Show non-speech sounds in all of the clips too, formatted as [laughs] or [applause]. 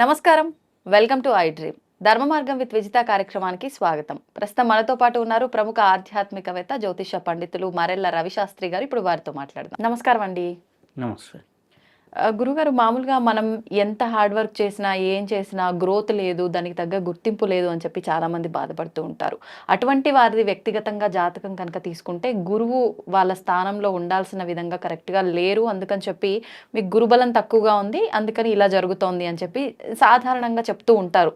నమస్కారం. Welcome to I dream. ధర్మ మార్గం విత్ విజిత కార్యక్రమానికి స్వాగతం. ప్రస్తుతం మనతో పాటు ఉన్నారు ప్రముఖ ఆధ్యాత్మికవేత్త జ్యోతిష పండితులు మరెల్ల రవిశాస్త్రి గారు. ఇప్పుడు వారితో మాట్లాడదాం. నమస్కారం అండి. నమస్కారం గురుగారు మామూలుగా మనం ఎంత హార్డ్ వర్క్ చేసినా ఏం చేసినా గ్రోత్ లేదు దానికి తగ్గ గుర్తింపు లేదు అని చెప్పి చాలామంది బాధపడుతూ ఉంటారు. అటువంటి వారిది వ్యక్తిగతంగా జాతకం కనుక తీసుకుంటే గురువు వాళ్ళ స్థానంలో ఉండాల్సిన విధంగా కరెక్ట్గా లేరు. అందుకని చెప్పి మీకు గురుబలం తక్కువగా ఉంది అందుకని ఇలా జరుగుతోంది అని చెప్పి సాధారణంగా చెప్తూ ఉంటారు.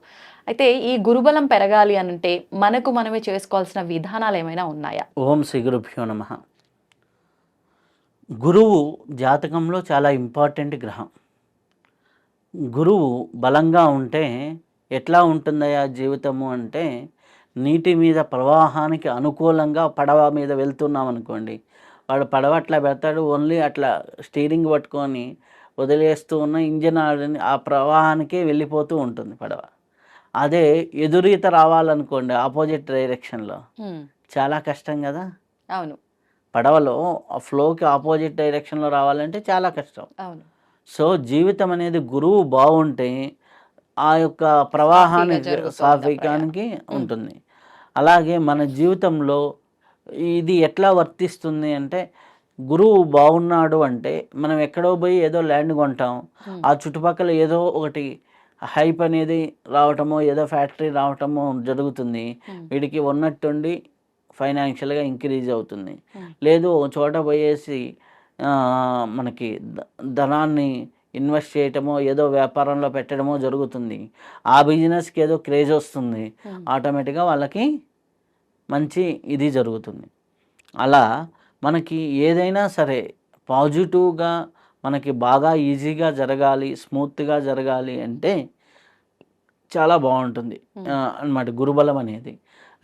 అయితే ఈ గురుబలం పెరగాలి అనంటే మనకు మనమే చేసుకోవాల్సిన విధానాలు ఏమైనా ఉన్నాయా? ఓం శ్రీ గురుభ్యో నమ. గురువు జాతకంలో చాలా ఇంపార్టెంట్ గ్రహం. గురువు బలంగా ఉంటే ఎట్లా ఉంటుందయ్యా జీవితము అంటే నీటి మీద ప్రవాహానికి అనుకూలంగా పడవ మీద వెళ్తున్నాం అనుకోండి. వాడు పడవ అట్లా పెడతాడు ఓన్లీ అట్లా స్టీరింగ్ పట్టుకొని వదిలేస్తూ ఉన్న ఇంజన్ ఆడని ఆ ప్రవాహానికే వెళ్ళిపోతూ ఉంటుంది పడవ. అదే ఎదురీత రావాలనుకోండి ఆపోజిట్ డైరెక్షన్లో. చాలా కష్టం కదా? అవును. పడవలో ఆ ఫ్లోకి ఆపోజిట్ డైరెక్షన్లో రావాలంటే చాలా కష్టం. అవును. సో జీవితం అనేది గురువు బాగుంటే ఆ యొక్క జరుగుతుంది సాఫీకానికి ఉంటుంది అలాగే మన జీవితంలో ఇది ఎట్లా వర్తిస్తుంది అంటే గురువు బాగున్నాడు అంటే మనం ఎక్కడో పోయి ఏదో ల్యాండ్ కొంటాం. ఆ చుట్టుపక్కల ఏదో ఒకటి హైప్ అనేది రావటమో ఏదో ఫ్యాక్టరీ రావటమో జరుగుతుంది. వీడికి ఉన్నట్టుండి ఫైనాన్షియల్గా ఇంక్రీజ్ అవుతుంది. లేదు ఒక చోట పోయేసి మనకి ధనాన్ని ఇన్వెస్ట్ చేయటమో ఏదో వ్యాపారంలో పెట్టడమో జరుగుతుంది. ఆ బిజినెస్కి ఏదో క్రేజ్ వస్తుంది. ఆటోమేటిక్గా వాళ్ళకి మంచి ఇది జరుగుతుంది. అలా మనకి ఏదైనా సరే పాజిటివ్గా మనకి బాగా ఈజీగా జరగాలి స్మూత్గా జరగాలి అంటే చాలా బాగుంటుంది. అనమాట గురుబలం అనేది.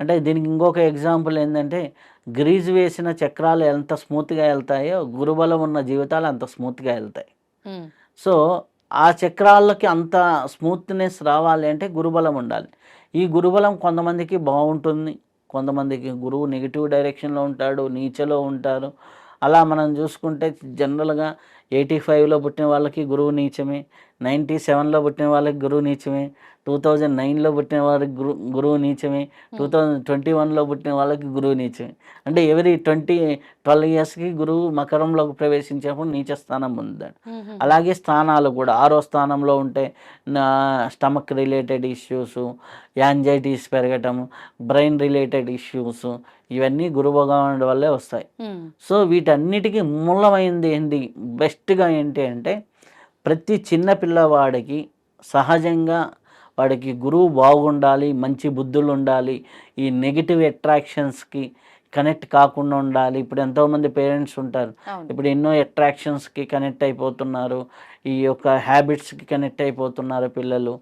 అంటే దీనికి ఇంకొక ఎగ్జాంపుల్ ఏంటంటే గ్రీజ్ వేసిన చక్రాలు ఎంత స్మూత్గా వెళ్తాయో గురుబలం ఉన్న జీవితాలు అంత స్మూత్గా వెళ్తాయి. సో ఆ చక్రాలకి అంత స్మూత్నెస్ రావాలి అంటే గురుబలం ఉండాలి. ఈ గురుబలం కొంతమందికి బాగుంటుంది కొంతమందికి గురువు నెగిటివ్ డైరెక్షన్లో ఉంటాడు నీచలో ఉంటారు. అలా మనం చూసుకుంటే జనరల్గా ఎయిటీ ఫైవ్లో పుట్టిన వాళ్ళకి గురువు నీచమే నైంటీ సెవెన్లో పుట్టిన వాళ్ళకి గురువు నీచమే టూ థౌజండ్ నైన్లో పుట్టిన వాళ్ళకి గురు గురువు నీచమే టూ థౌజండ్ ట్వంటీ వన్లో పుట్టిన వాళ్ళకి గురువు నీచమే. అంటే ఎవరి ట్వంటీ ట్వెల్వ్ ఇయర్స్కి గురువు మకరంలోకి ప్రవేశించినప్పుడు నీచ స్థానం పొందుతాడు హ్మ్, అలాగే స్థానాలు కూడా ఆరో స్థానంలో ఉంటే స్టమక్ రిలేటెడ్ ఇష్యూస్ యాంజైటీస్ పెరగటం బ్రెయిన్ రిలేటెడ్ ఇష్యూస్ ఇవన్నీ గురు భగవానుడి వల్లే వస్తాయి. హ్మ్, సో వీటన్నిటికీ మూలమైంది ఏంటి? బెస్ట్గా ఏంటి అంటే ప్రతి చిన్న పిల్లవాడికి సహజంగా వాడికి గురువు బాగుండాలి మంచి బుద్ధులు ఉండాలి ఈ నెగిటివ్ అట్రాక్షన్స్కి కనెక్ట్ కాకుండా ఉండాలి. ఇప్పుడు ఎంతోమంది పేరెంట్స్ ఉంటారు. ఇప్పుడు ఎన్నో అట్రాక్షన్స్కి కనెక్ట్ అయిపోతున్నారు. ఈ యొక్క హ్యాబిట్స్కి కనెక్ట్ అయిపోతున్నారు పిల్లలు.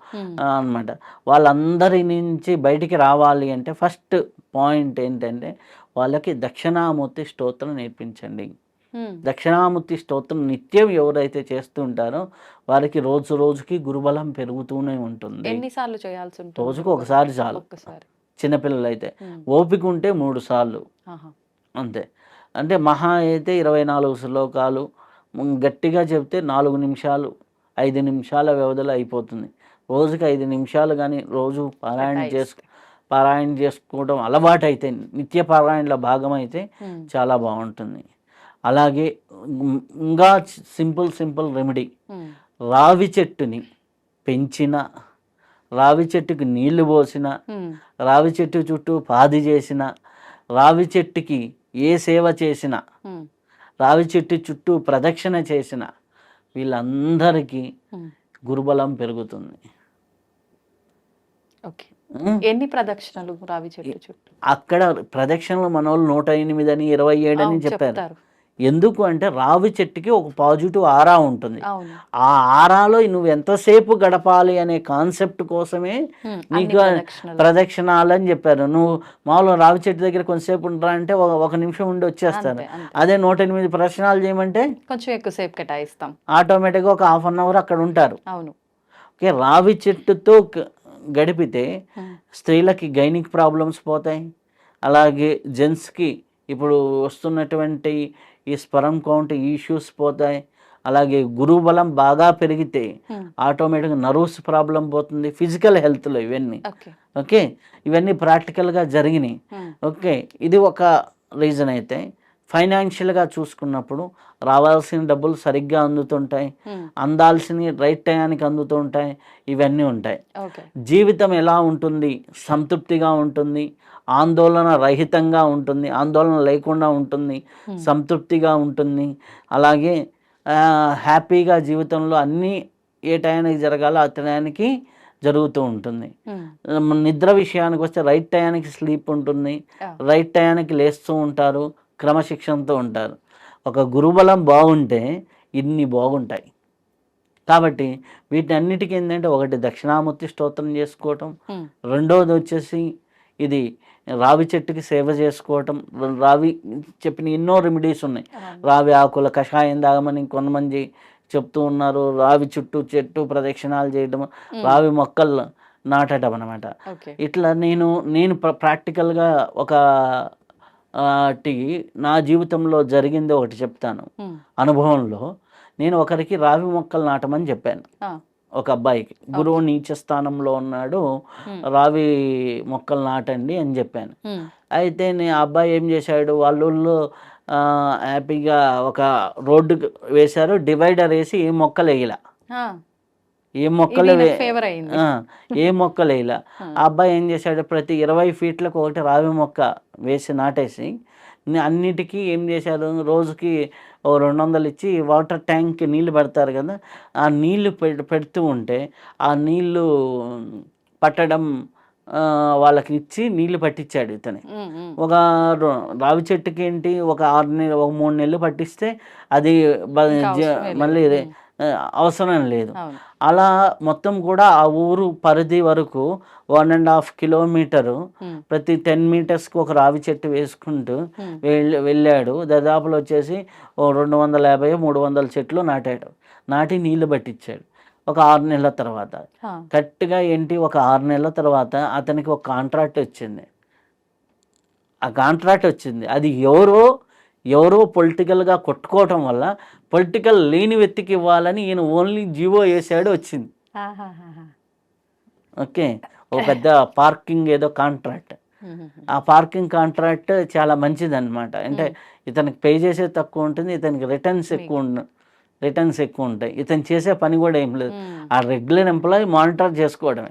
అనమాట వాళ్ళందరి నుంచి బయటికి రావాలి అంటే ఫస్ట్ పాయింట్ ఏంటంటే వాళ్ళకి దక్షిణామూర్తి స్తోత్రం నేర్పించండి. దక్షిణామూర్తి స్తోత్రం నిత్యం ఎవరైతే చేస్తుంటారో వారికి రోజు రోజుకి గురుబలం పెరుగుతూనే ఉంటుంది. ఎన్నిసార్లు చేయాల్సి ఉంటుంది? రోజుకు ఒకసారి చాలు. చిన్నపిల్లలు అయితే ఓపిక ఉంటే మూడు సార్లు. అంతే. అంటే మహా అయితే ఇరవై నాలుగు శ్లోకాలు గట్టిగా చెప్తే నాలుగు నిమిషాలు ఐదు నిమిషాల వ్యవధిలో అయిపోతుంది. రోజుకి ఐదు నిమిషాలు కానీ రోజు పారాయణ చేసుకు పారాయణ చేసుకోవడం అలవాటు అయితే నిత్య పారాయణలో భాగం అయితే చాలా బాగుంటుంది. అలాగే ఇంకా సింపుల్ సింపుల్ రెమెడీ హ్మ్, రావి చెట్టుని పెంచిన రావి చెట్టుకి నీళ్ళు పోసిన హ్మ్, రావి చెట్టు చుట్టూ పాది చేసిన రావి చెట్టుకి ఏ సేవ చేసినా హ్మ్, రావి చెట్టు చుట్టూ ప్రదక్షిణ చేసిన వీళ్ళందరికీ. గురుబలం పెరుగుతుంది. ఓకే? ఎన్ని ప్రదక్షిణలు రావి చెట్టు చుట్టూ? అక్కడ ప్రదక్షిణలు మన వాళ్ళు నూట ఎనిమిది అని ఇరవై ఏడు అని చెప్పారు. ఎందుకు అంటే రావి చెట్టుకి ఒక పాజిటివ్ ఆరా ఉంటుంది. ఆ ఆరాలో నువ్వు ఎంతసేపు గడపాలి అనే కాన్సెప్ట్ కోసమే నీకు ప్రదక్షిణలు. అని చెప్పారు. నువ్వు మామూలుగా రావి చెట్టు దగ్గర కొంతసేపు ఉంటా అంటే ఒక- నిమిషం ఉండి అంతే. అదే నూట ఎనిమిది ప్రదక్షిణాలు చేయమంటే కొంచెం ఎక్కువసేపు కేటాయిస్తాం. ఆటోమేటిక్గా ఒక హాఫ్ అన్ అవర్ అక్కడ ఉంటారు. అవును. ఓకే రావి చెట్టుతో గడిపితే స్త్రీలకి గైనిక్ ప్రాబ్లమ్స్ పోతాయి. అలాగే జెంట్స్కి ఇప్పుడు వస్తున్నటువంటి ఈ స్పరం కౌంట్ ఇష్యూస్ పోతాయి. అలాగే గురువు బలం బాగా పెరిగితే Hmm. ఆటోమేటిక్గా నర్వ్స్ ప్రాబ్లం పోతుంది ఫిజికల్ హెల్త్లో ఇవన్నీ. ఓకే ఇవన్నీ ప్రాక్టికల్గా జరిగినాయి. Hmm. ఓకే ఇది ఒక రీజన్ అయితే ఫైనాన్షియల్గా చూసుకున్నప్పుడు రావాల్సిన డబ్బులు సరిగ్గా అందుతుంటాయి. Hmm. అందాల్సిన రైట్ టయానికి అందుతుంటాయి. ఇవన్నీ ఉంటాయి. జీవితం ఎలా ఉంటుంది? సంతృప్తిగా ఉంటుంది. ఆందోళన రహితంగా ఉంటుంది ఆందోళన లేకుండా ఉంటుంది. సంతృప్తిగా ఉంటుంది అలాగే హ్యాపీగా జీవితంలో అన్నీ ఏ టయానికి జరగాలో ఆ టయానికి జరుగుతూ ఉంటుంది నిద్ర విషయానికి వస్తే రైట్ టయానికి స్లీప్ ఉంటుంది. రైట్ టయానికి లేస్తూ ఉంటారు క్రమశిక్షణతో ఉంటారు ఒక గురుబలం బాగుంటే ఇన్ని బాగుంటాయి కాబట్టి వీటన్నిటికీ ఏంటంటే ఒకటి దక్షిణామూర్తి స్తోత్రం చేసుకోవటం. రెండోది వచ్చేసి ఇది రావి చెట్టుకి సేవ చేసుకోవటం రావి చెప్పిన ఎన్నో రెమెడీస్ ఉన్నాయి. రావి ఆకుల కషాయం తాగమని కొంతమంది చెప్తూ ఉన్నారు రావి చుట్టూ చెట్టు ప్రదక్షిణాలు చేయడం. రావి మొక్కలు నాటడం అనమాట ఇట్లా నేను నేను ప్ర- ప్రాక్టికల్గా ఒక టి నా జీవితంలో జరిగింది ఒకటి చెప్తాను. అనుభవంలో నేను ఒకరికి రావి మొక్కలు నాటమని చెప్పాను. ఒక అబ్బాయికి గురువు నీచ స్థానంలో ఉన్నాడు. రావి మొక్కలు నాటండి అని చెప్పాను. అయితే నే ఆ అబ్బాయి ఏం చేశాడు వాళ్ళ హ్యాపీగా ఒక రోడ్డు వేశారు డివైడర్ వేసి ఏ మొక్కలు వేయల. ఏ మొక్కలు ఏ మొక్కలు వేయల. [laughs] ఆ అబ్బాయి ఏం చేశాడు ప్రతి ఇరవై ఫీట్లకు ఒకటి రావి మొక్క వేసి నాటేసి అన్నిటికీ ఏం చేశారు రోజుకి ఓ రెండు వందలు ఇచ్చి వాటర్ ట్యాంక్కి నీళ్ళు పెడతారు కదా ఆ నీళ్ళు పె- పెడుతూ ఉంటే ఆ నీళ్ళు పట్టడం వాళ్ళకి ఇచ్చి నీళ్ళు పట్టించాడు ఇతని. ఒక రావి చెట్టుకి ఏంటి ఒక ఆరు నెలలు ఒక మూడు నెలలు పట్టిస్తే అది. మళ్ళీ అవసరం లేదు. అలా మొత్తం కూడా ఆ ఊరు పరిధి వరకు వన్ అండ్ హాఫ్ కిలోమీటరు. ప్రతి టెన్ మీటర్స్కి ఒక రావి చెట్టు వేసుకుంటూ. వెళ్ళి వెళ్ళాడు. దాదాపులో వచ్చేసి ఓ రెండు వందల యాభై మూడు వందల చెట్లు నాటాడు. నాటి నీళ్ళు పట్టించాడు. ఒక ఆరు నెలల తర్వాత. కరెక్ట్గా ఏంటి? ఒక ఆరు నెలల తర్వాత అతనికి ఒక కాంట్రాక్ట్ వచ్చింది. ఆ కాంట్రాక్ట్ వచ్చింది. అది ఎవరో ఎవరో పొలిటికల్గా కొట్టుకోవటం వల్ల పొలిటికల్ లేని వ్యక్తికి ఇవ్వాలని ఈయన ఓన్లీ జీవో వేసాడు వచ్చింది. ఓకే ఒక పెద్ద పార్కింగ్ ఏదో కాంట్రాక్ట్. ఆ పార్కింగ్ కాంట్రాక్ట్ చాలా మంచిది అనమాట అంటే ఇతనికి పే చేసేది తక్కువ ఉంటుంది ఇతనికి రిటర్న్స్ ఎక్కువ రిటర్న్స్ ఎక్కువ ఉంటాయి. ఇతను చేసే పని కూడా ఏం లేదు. ఆ రెగ్యులర్ ఎంప్లాయీ మానిటర్ చేసుకోవడమే.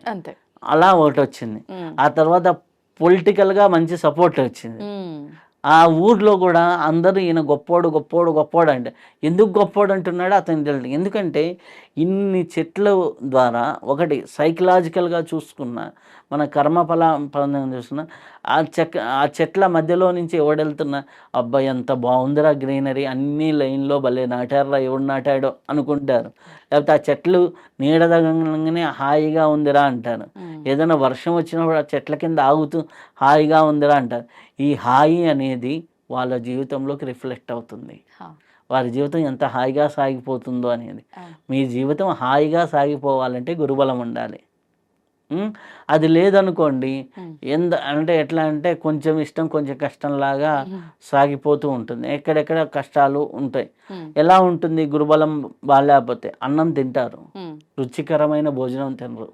అలా ఒకటి వచ్చింది. ఆ తర్వాత పొలిటికల్గా మంచి సపోర్ట్ వచ్చింది. ఆ ఊర్లో కూడా అందరూ ఈయన గొప్పోడు గొప్పోడు గొప్పోడు అంటే ఎందుకు గొప్పోడు అంటున్నాడో అతను తెలియదు ఎందుకంటే ఇన్ని చెట్ల ద్వారా ఒకటి సైకలాజికల్గా చూసుకున్న మన కర్మ ఫల పరంగా చూసుకున్న ఆ చెక్ ఆ చెట్ల మధ్యలో నుంచి ఎవడెళ్తున్నా అబ్బాయి ఎంత బాగుందిరా గ్రీనరీ అన్ని లైన్లో భలే నాటారా ఎవడు నాటాడో అనుకుంటారు. లేకపోతే ఆ చెట్లు నీడదగంగానే హాయిగా ఉందిరా అంటారు. ఏదైనా వర్షం వచ్చినప్పుడు ఆ చెట్ల కింద ఆగుతూ హాయిగా ఉందిరా అంటారు ఈ హాయి అనేది వాళ్ళ జీవితంలోకి రిఫ్లెక్ట్ అవుతుంది. వారి జీవితం ఎంత హాయిగా సాగిపోతుందో అనేది. మీ జీవితం హాయిగా సాగిపోవాలంటే గురుబలం ఉండాలి? అది లేదనుకోండి. ఎంత అంటే ఎట్లా అంటే కొంచెం ఇష్టం కొంచెం కష్టంలాగా. సాగిపోతూ ఉంటుంది ఎక్కడెక్కడ కష్టాలు ఉంటాయి. ఎలా ఉంటుంది గురుబలం బాగాలేకపోతే అన్నం తింటారు. రుచికరమైన భోజనం తినరు.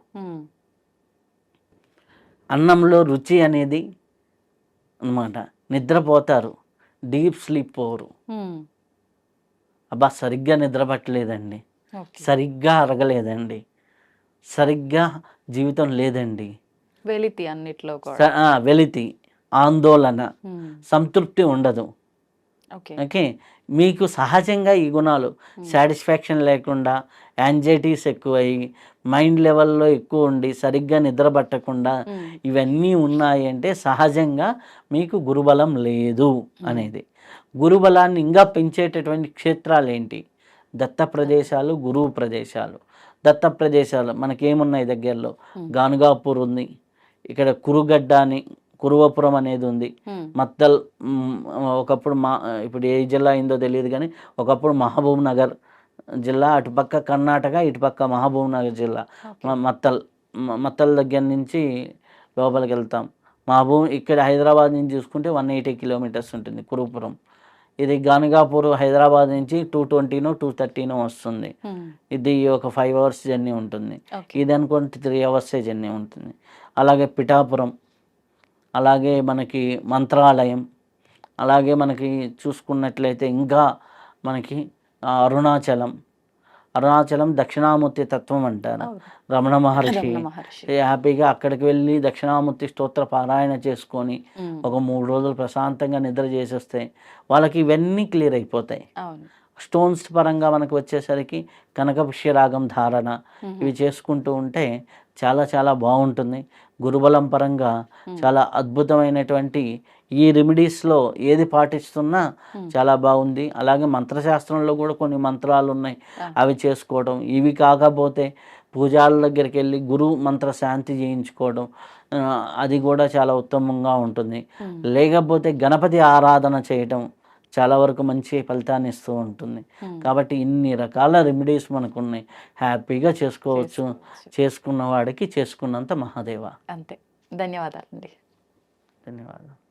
అన్నంలో రుచి అనేది అన్నమాట. నిద్రపోతారు. డీప్ స్లీప్ పోరు. అబ్బా సరిగ్గా నిద్ర పట్టలేదండి Okay. సరిగ్గా అరగలేదండి. సరిగ్గా జీవితం లేదండి. వెలితి అన్నిట్లో వెలితి ఆందోళన. సంతృప్తి ఉండదు. ఓకే. ఓకే? మీకు సహజంగా ఈ గుణాలు సాటిస్ఫాక్షన్ లేకుండా యాంగ్జైటీస్ ఎక్కువయ్యి మైండ్ లెవెల్లో ఎక్కువ ఉండి సరిగ్గా నిద్ర పట్టకుండా. ఇవన్నీ ఉన్నాయి అంటే సహజంగా మీకు గురుబలం లేదు అనేది. గురుబలాన్ని ఇంకా పెంచేటటువంటి క్షేత్రాలు ఏంటి దత్త ప్రదేశాలు గురువు ప్రదేశాలు. దత్త ప్రదేశాలు మనకేమున్నాయి దగ్గరలో. గానుగాపూర్ ఉంది. ఇక్కడ కురుగడ్డ అని కురువపురం అనేది ఉంది. మత్తల్ ఒకప్పుడు మా ఇప్పుడు ఏ జిల్లా అయిందో తెలియదు కానీ ఒకప్పుడు మహబూబ్ నగర్ జిల్లా అటుపక్క కర్ణాటక ఇటుపక్క మహబూబ్ నగర్ జిల్లా. మత్తల్ మత్తల్ దగ్గర నుంచి లోపలికి వెళ్తాం. మహబూబ్ ఇక్కడ హైదరాబాద్ నుంచి చూసుకుంటే వన్ ఎయిటీ కిలోమీటర్స్ ఉంటుంది కురుపురం ఇది గానగాపూర్ హైదరాబాద్ నుంచి టూ ట్వంటీనో టూ థర్టీనో వస్తుంది. ఇది ఒక ఫైవ్ అవర్స్ జర్నీ ఉంటుంది. ఇది అనుకుంటే త్రీ అవర్సే జర్నీ ఉంటుంది. అలాగే పిఠాపురం అలాగే మనకి మంత్రాలయం అలాగే మనకి చూసుకున్నట్లయితే ఇంకా మనకి అరుణాచలం. అరుణాచలం దక్షిణామూర్తి తత్వం అంటారు. రమణ మహర్షి. హ్యాపీగా అక్కడికి వెళ్ళి దక్షిణామూర్తి స్తోత్ర పారాయణ చేసుకొని ఒక మూడు రోజులు ప్రశాంతంగా నిద్ర చేసేస్తే వాళ్ళకి ఇవన్నీ క్లియర్ అయిపోతాయి. స్టోన్స్ పరంగా మనకు వచ్చేసరికి కనకపుష్యరాగం ధారణ ఇవి చేసుకుంటూ ఉంటే చాలా చాలా బాగుంటుంది. గురుబలం పరంగా చాలా అద్భుతమైనటువంటి ఈ రెమెడీస్లో ఏది పాటిస్తున్నా. చాలా బాగుంది. అలాగే మంత్రశాస్త్రంలో కూడా కొన్ని మంత్రాలు ఉన్నాయి. అవి చేసుకోవడం ఇవి కాకపోతే పూజాల దగ్గరికి వెళ్ళి గురు మంత్ర శాంతి చేయించుకోవడం అది కూడా చాలా ఉత్తమంగా ఉంటుంది. లేకపోతే గణపతి ఆరాధన చేయటం చాలా వరకు మంచి ఫలితాన్ని ఇస్తూ ఉంటుంది. కాబట్టి ఇన్ని రకాల రెమెడీస్ మనకు ఉన్నాయి హ్యాపీగా చేసుకోవచ్చు. చేసుకోవచ్చు. చేసుకున్న వాడికి చేసుకున్నంత మహాదేవ. అంతే. ధన్యవాదాలండి. ధన్యవాదాలు.